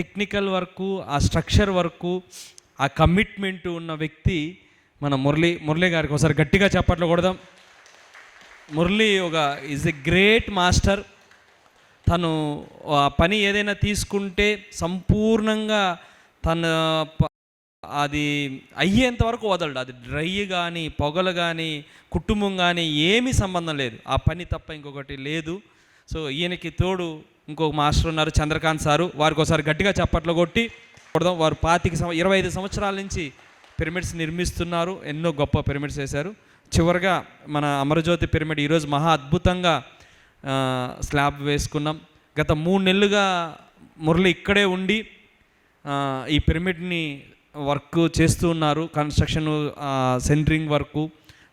Technical వరకు ఆ structure work ఆ కమిట్మెంట్ ఉన్న వ్యక్తి మన మురళి మురళి గారికి ఒకసారి గట్టిగా చెప్పట్లు కొడదాం. మురళి ఒక ఈజ్ ఎ గ్రేట్ మాస్టర్ తను ఆ పని ఏదైనా తీసుకుంటే సంపూర్ణంగా తన అది అయ్యేంత వరకు వదలడు. అది డ్రై కానీ పొగలు కానీ కుటుంబం కానీ ఏమీ సంబంధం లేదు. ఆ పని తప్ప ఇంకొకటి లేదు. సో ఈయనకి తోడు ఇంకొక మాస్టర్ ఉన్నారు చంద్రకాంత్ సారు. వారికి ఒకసారి గట్టిగా చప్పట్లు కొట్టి కొడదాం. వారు పాతిక సంవ ఇరవై ఐదు సంవత్సరాల నుంచి పిరమిడ్స్ నిర్మిస్తున్నారు. ఎన్నో గొప్ప పిరమిడ్స్ వేశారు. చివరిగా మన అమరజ్యోతి పిరమిడ్ ఈరోజు మహా అద్భుతంగా స్లాబ్ వేసుకున్నాం. గత మూడు నెలలుగా మురళి ఇక్కడే ఉండి ఈ పిరమిడ్ని వర్క్ చేస్తూ ఉన్నారు. కన్స్ట్రక్షన్ సెంటరింగ్ వర్కు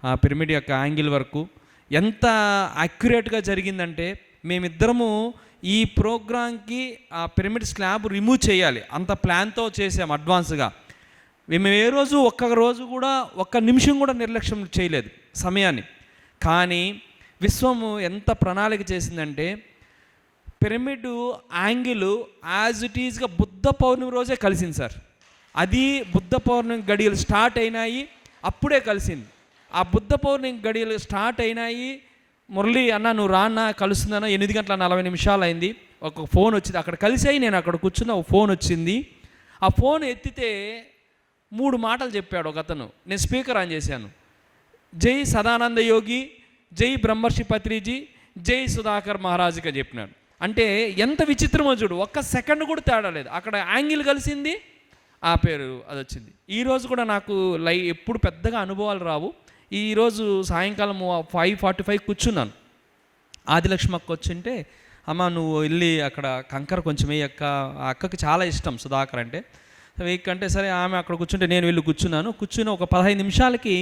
ఆ పిరమిడ్ యొక్క యాంగిల్ వర్కు. ఎంత యాక్యురేట్గా జరిగిందంటే మేమిద్దరము ఈ ప్రోగ్రాంకి ఆ పిరమిడ్ స్లాబ్ రిమూవ్ చేయాలి. అంత ప్లాన్తో చేసాం అడ్వాన్స్గా. మేము ఏ రోజు ఒక్క రోజు కూడా ఒక్క నిమిషం కూడా నిర్లక్ష్యం చేయలేదు సమయాన్ని. కానీ విశ్వము ఎంత ప్రణాళిక చేసిందంటే పిరమిడ్ యాంగిల్ యాజ్ ఇట్ ఈజ్గా బుద్ధ పౌర్ణమి రోజే కలిసింది సార్. అది బుద్ధ పౌర్ణమి గడియలు స్టార్ట్ అయినాయి అప్పుడే కలిసింది. ఆ బుద్ధ పౌర్ణమి గడియలు స్టార్ట్ అయినాయి మురళి అన్న నువ్వు రాన్న కలుస్తుందన్న. ఎనిమిది గంటల నలభై నిమిషాలు అయింది. ఒక ఫోన్ వచ్చింది. అక్కడ కలిసాయి నేను అక్కడ కూర్చున్న ఒక ఫోన్ వచ్చింది. ఆ ఫోన్ ఎత్తితే మూడు మాటలు చెప్పాడు ఒక అతను. నేను స్పీకర్ ఆన్ చేశాను. జై సదానంద యోగి జై బ్రహ్మర్షి పత్రిజీ జై సుధాకర్ మహారాజుగా చెప్పినాడు. అంటే ఎంత విచిత్రమో చూడు ఒక్క సెకండ్ కూడా తేడా లేదు. అక్కడ యాంగిల్ కలిసింది ఆ పేరు అది వచ్చింది ఈరోజు కూడా నాకు లై ఎప్పుడు పెద్దగా అనుభవాలు రావు. ఈరోజు సాయంకాలం ఫైవ్ ఫార్టీ ఫైవ్ కూర్చున్నాను. ఆదిలక్ష్మి అక్క వచ్చింటే అమ్మ నువ్వు వెళ్ళి అక్కడ కంకర కొంచెం వేయి అక్క. ఆ అక్కకి చాలా ఇష్టం సుధాకర్ అంటే. వెయ్యి అంటే సరే ఆమె అక్కడ కూర్చుంటే నేను వెళ్ళి కూర్చున్నాను. కూర్చుని ఒక పదహైదు నిమిషాలకి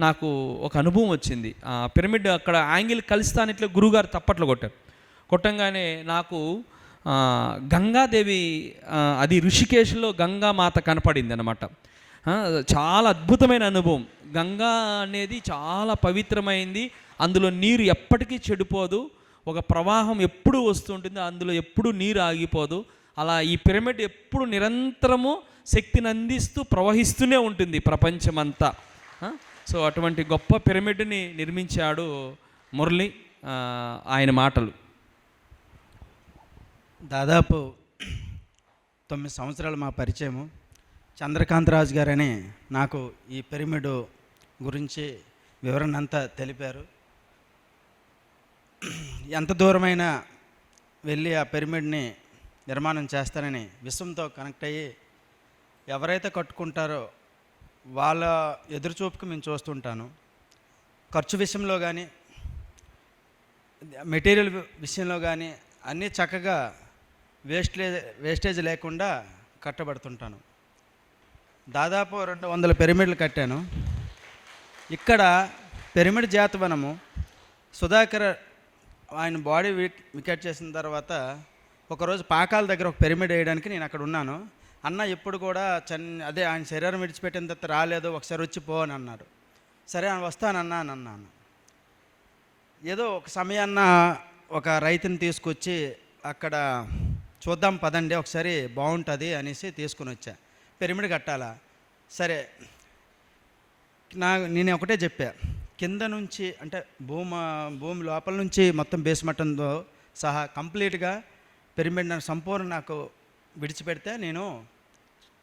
నాకు ఒక అనుభవం వచ్చింది. ఆ పిరమిడ్ అక్కడ యాంగిల్ కలిస్తాను ఇట్లా గురుగారు తప్పట్లు కొట్టారు. కొట్టంగానే నాకు గంగాదేవి అది ఋషికేశ్లో గంగామాత కనపడింది అనమాట చాలా అద్భుతమైన అనుభవం. గంగా అనేది చాలా పవిత్రమైంది. అందులో నీరు ఎప్పటికీ చెడిపోదు. ఒక ప్రవాహం ఎప్పుడు వస్తుంటుంది అందులో ఎప్పుడు నీరు ఆగిపోదు. అలా ఈ పిరమిడ్ ఎప్పుడు నిరంతరము శక్తిని అందిస్తూ ప్రవహిస్తూనే ఉంటుంది ప్రపంచమంతా. సో అటువంటి గొప్ప పిరమిడ్ని నిర్మించాడు మురళి ఆయన మాటలు. దాదాపు తొమ్మిది సంవత్సరాలు మా పరిచయము. చంద్రకాంత్ రాజు గారని నాకు ఈ పిరమిడ్ గురించి వివరణ అంతా తెలిపారు. ఎంత దూరమైనా వెళ్ళి ఆ పిరమిడ్ని నిర్మాణం చేస్తానని విశ్వంతో కనెక్ట్ అయ్యి ఎవరైతే కట్టుకుంటారో వాళ్ళ ఎదురుచూపుకి మేము చూస్తుంటాను. ఖర్చు విషయంలో కానీ మెటీరియల్ విషయంలో కానీ అన్నీ చక్కగా వేస్టేజ్ వేస్టేజ్ లేకుండా కట్టబడుతుంటాను. దాదాపు రెండు వందల పిరమిడ్లు కట్టాను. ఇక్కడ పిరమిడ్ జాతవనము సుధాకర్ ఆయన బాడీ విక్ వికెట్ చేసిన తర్వాత ఒకరోజు పాకాల దగ్గర ఒక పిరమిడ్ వేయడానికి నేను అక్కడ ఉన్నాను. అన్న ఎప్పుడు కూడా చన్ అదే ఆయన శరీరం విడిచిపెట్టిన తర్వాత రాలేదు ఒకసారి వచ్చి పో అని అన్నాడు సరే ఆయన వస్తానన్నా అని అన్నాను. ఏదో ఒక సమయాన్న ఒక రైతుని తీసుకొచ్చి అక్కడ చూద్దాం పదండి ఒకసారి బాగుంటుంది అనేసి తీసుకుని వచ్చా. పిరమిడ్ కట్టాలా? సరే. నా నేను ఒకటే చెప్పా. కింద నుంచి అంటే భూమి భూమి లోపల నుంచి మొత్తం బేస్మట్టంతో సహా కంప్లీట్గా పిరమిడ్ నన్ను సంపూర్ణ నాకు విడిచిపెడితే నేను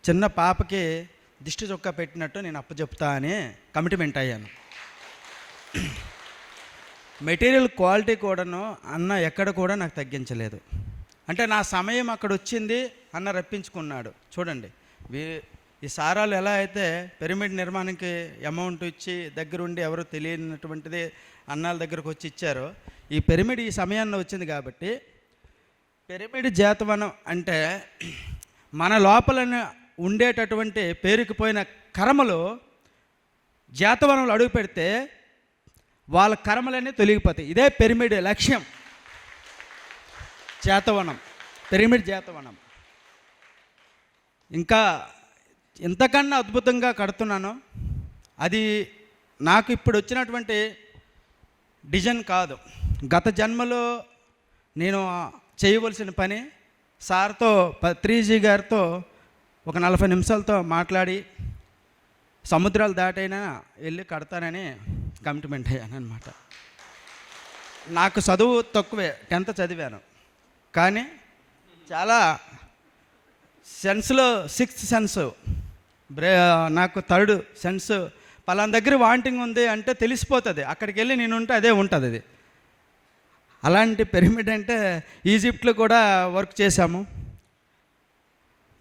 చిన్న పాపకి దిష్టి చొక్కా పెట్టినట్టు నేను అప్పచెప్తా అని కమిట్మెంట్ అయ్యాను. మెటీరియల్ క్వాలిటీ కూడాను అన్న ఎక్కడ కూడా నాకు తగ్గించలేదు. అంటే నా సమయం అక్కడ వచ్చింది అన్న రప్పించుకున్నాడు. చూడండి. వీ- ఈ సారాలు ఎలా అయితే పిరమిడ్ నిర్మాణానికి అమౌంట్ ఇచ్చి దగ్గరుండి ఎవరు తెలియనటువంటిది అన్నాల దగ్గరకు వచ్చి ఇచ్చారో ఈ పిరమిడ్ ఈ సమయాన్ని వచ్చింది కాబట్టి పిరమిడ్ జాతవనం అంటే మన లోపల ఉండేటటువంటి పేరుకుపోయిన కర్మలు జాతవనంలో అడుగు పెడితే వాళ్ళ కర్మలన్నీ తొలగిపోతాయి. ఇదే పిరమిడ్ లక్ష్యం. జాతవనం. పిరమిడ్ జాతవనం. ఇంకా ఎంతకన్నా అద్భుతంగా కడుతున్నాను అది నాకు ఇప్పుడు వచ్చినటువంటి డిజైన్ కాదు. గత జన్మలో నేను చేయవలసిన పని సార్తో త్రీజీ గారితో ఒక నలభై నిమిషాలతో మాట్లాడి సముద్రాలు దాటైనా వెళ్ళి కడతానని కమిట్మెంట్ అయ్యాను అనమాట నాకు చదువు తక్కువే టెన్త్ చదివాను. కానీ చాలా సెన్స్లో సిక్స్త్ సెన్స్. బ్రే నాకు థర్డ్ సెన్స్. పలానా దగ్గర వాంటింగ్ ఉంది అంటే తెలిసిపోతుంది. అక్కడికి వెళ్ళి నేను ఉంటే అదే ఉంటుంది అది అలాంటి పిరమిడ్ అంటే ఈజిప్ట్లో కూడా వర్క్ చేశాము.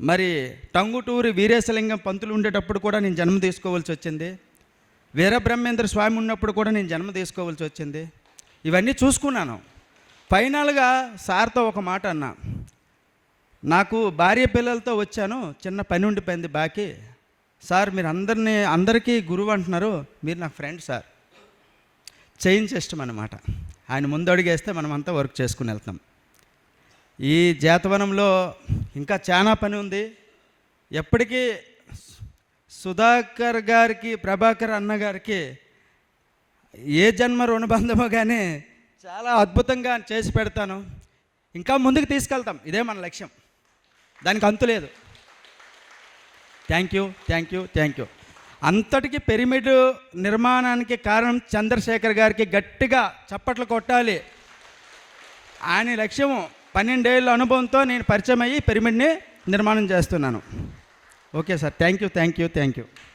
మరి టంగుటూరి వీరేశలింగం పంతులు ఉండేటప్పుడు కూడా నేను జన్మ తీసుకోవాల్సి వచ్చింది. వీరబ్రహ్మేంద్ర స్వామి ఉన్నప్పుడు కూడా నేను జన్మ తీసుకోవాల్సి వచ్చింది. ఇవన్నీ చూసుకున్నాను. ఫైనల్గా సార్తో ఒక మాట అన్నా. నాకు భార్య పిల్లలతో వచ్చాను చిన్న పని ఉండిపోయింది బాకీ. సార్ మీరు అందరినీ అందరికీ గురువు అంటున్నారు మీరు నాకు ఫ్రెండ్ సార్. చేంజ్ ఇష్టం అన్నమాట. ఆయన ముందు అడిగేస్తే మనం అంతా వర్క్ చేసుకుని వెళ్తాం ఈ జాతవనంలో ఇంకా చాలా పని ఉంది. ఎప్పటికీ సుధాకర్ గారికి ప్రభాకర్ అన్న గారికి ఏ జన్మ రుణబంధమో కానీ చాలా అద్భుతంగా చేసి పెడతాను. ఇంకా ముందుకు తీసుకెళ్తాం. ఇదే మన లక్ష్యం. దానికి అంతు లేదు. Thank you thank you thank you అంతటికి పిరమిడ్ నిర్మాణానికి కారణం చంద్రశేఖర్ గారికి గట్టిగా చప్పట్లు కొట్టాలి. ఆయన లక్ష్యం పన్నెండేళ్ళ అనుభవంతో నేను పరిచయం అయ్యి పిరమిడ్ని నిర్మాణం చేస్తున్నాను. Okay sir thank you thank you thank you